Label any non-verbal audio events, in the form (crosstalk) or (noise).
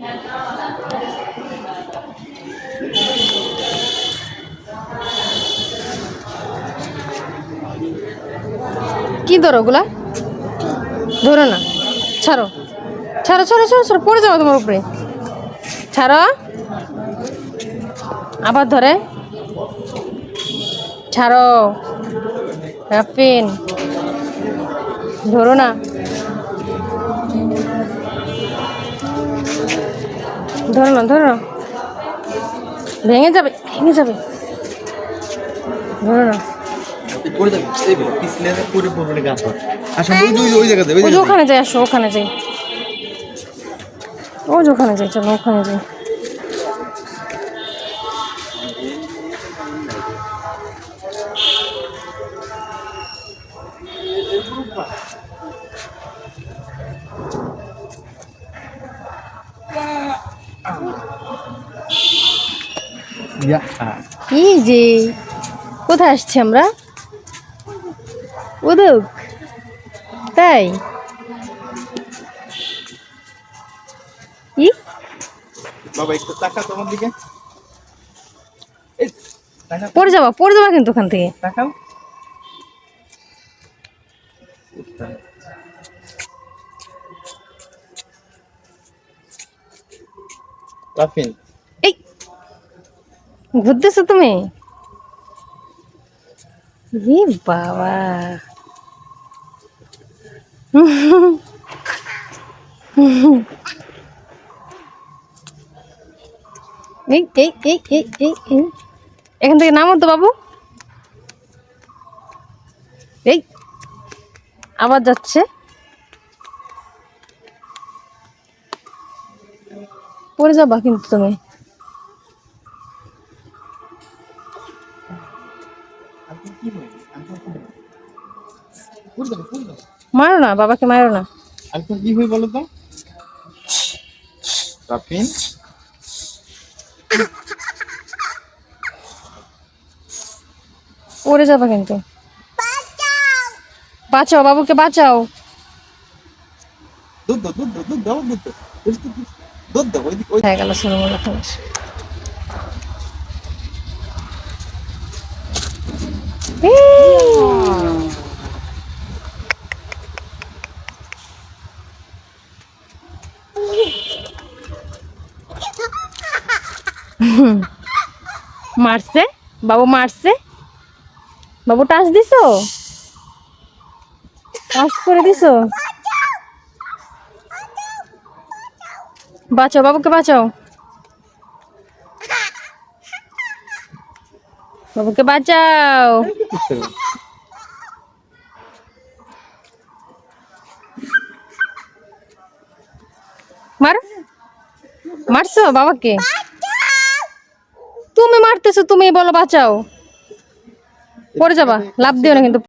কি ধরো ওগুলা? ধরো না। ছাড়ো। ছাড়ো ছাড়ো ছাড়ো ছাড়ো, পড়ে যাব তোমার উপরে। ছাড়ো। আবার ধরে। ছাড়ো। রাফিন। ধরো না। ধরো না ধরো। ভেঙে যাবে ভেঙে যাবে। ধরো না। ওখানে যাই আসো ওখানে যাই। ও যে ওখানে যাই চলো ওখানে যাই। এই যে কোথায় আসছি আমরা? উদুক তাই? ই? বাবা একটু তাকা তোমার দিকে। পড়ে যাবা পড়ে যাবা কিন্তু ওখান থেকে। তাকাও। ঘুরতেছো তুমি? বাবা। এই এই এই এই এই। এখান থেকে নামো তো বাবু। এই, আবার যাচ্ছে। পড়ে যাবা কিন্তু তুমি। মারো না বাবাকে মারো না। আঙ্কেল কি হয় বলো তো? রাফিন? পড়ে যাবা কিন্তু। বাঁচাও বাবুকে বাঁচাও। দাও দুধ (laughs) মারছে? বাবু মারছে? বাবু টাচ দিছো? টাচ করে দিছো? বাঁচাও, বাবুকে বাঁচাও। বাবুকে বাঁচাও। মার। মারছো বাবাকে? তুমি তুমি বলো বাঁচাও। পড়ে যাবা লাভ দিও না কিন্তু।